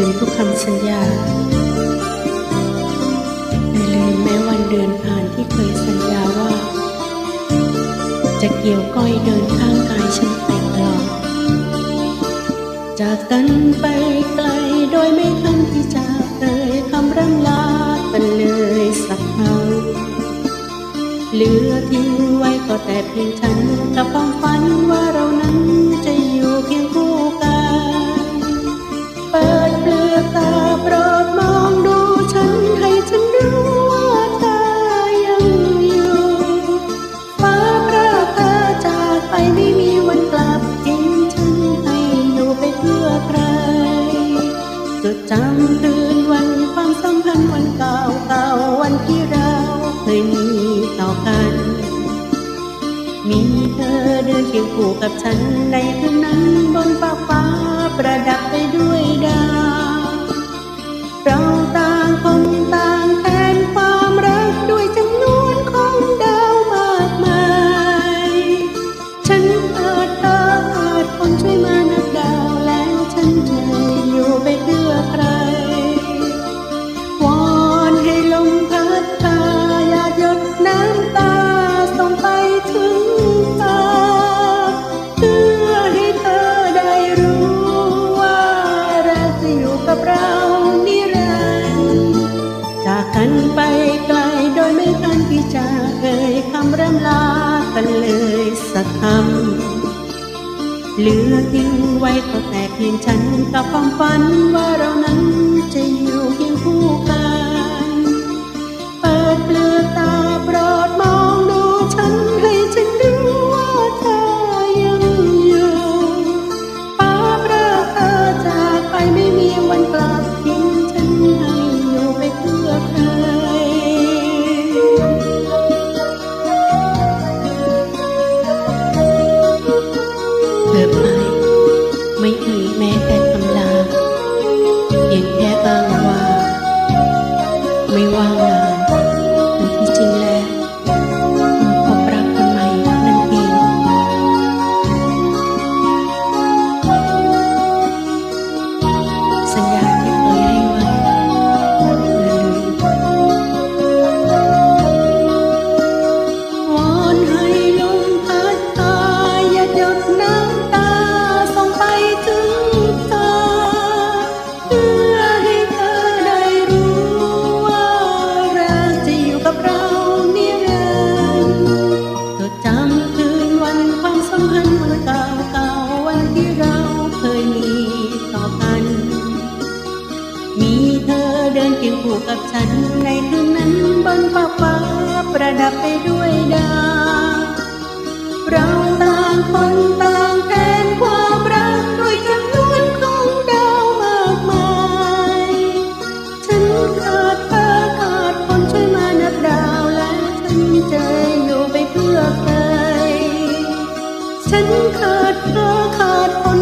ลืมทุกคำสัญญา ไม่ลืมแม้วันเดือนผ่านที่เคยสัญญาว่า จะเกี่ยวก้อยเดินข้างกายฉันไปตลอด จากกันไปไกลโดยไม่ทันที่จะเอ่ยคำร่ำลากันเลยสักครั้งเหลือทิ้งไว้ก็แต่เพียงฉันกับความฝันว่าเรานั้นจะ ดจำคืนวันความสัมพันธ์วันเก่าเก่าวันที่เราเคยมีต่อกัน มีเธอเดินเคียงคู่กับฉันในคืนนั้นบนฟ้ากฟ้าประดับไปด้วยดาวเราต่างคนต่างแทนความรักด้วยจำนวนของดาวมากมาย ฉันขาดเธอ สักคำ เหลือทิ้งไว้ก็แต่เพียงฉันกับความฝันว่าเรานั้นจะอยู่ ไม่ เดินเคียงคู่กับฉัน ในคืนนั้นบนฟ้าฟ้าประดับไปด้วยดาวเราต่างคนต่างแทนความรักด้วยจำนวนของดาวมากมาย ฉันขาดเธอขาดคนช่วยมานับดาวและฉันใจอยู่ไปเพื่อใคร ฉันขาดเธอขาดคน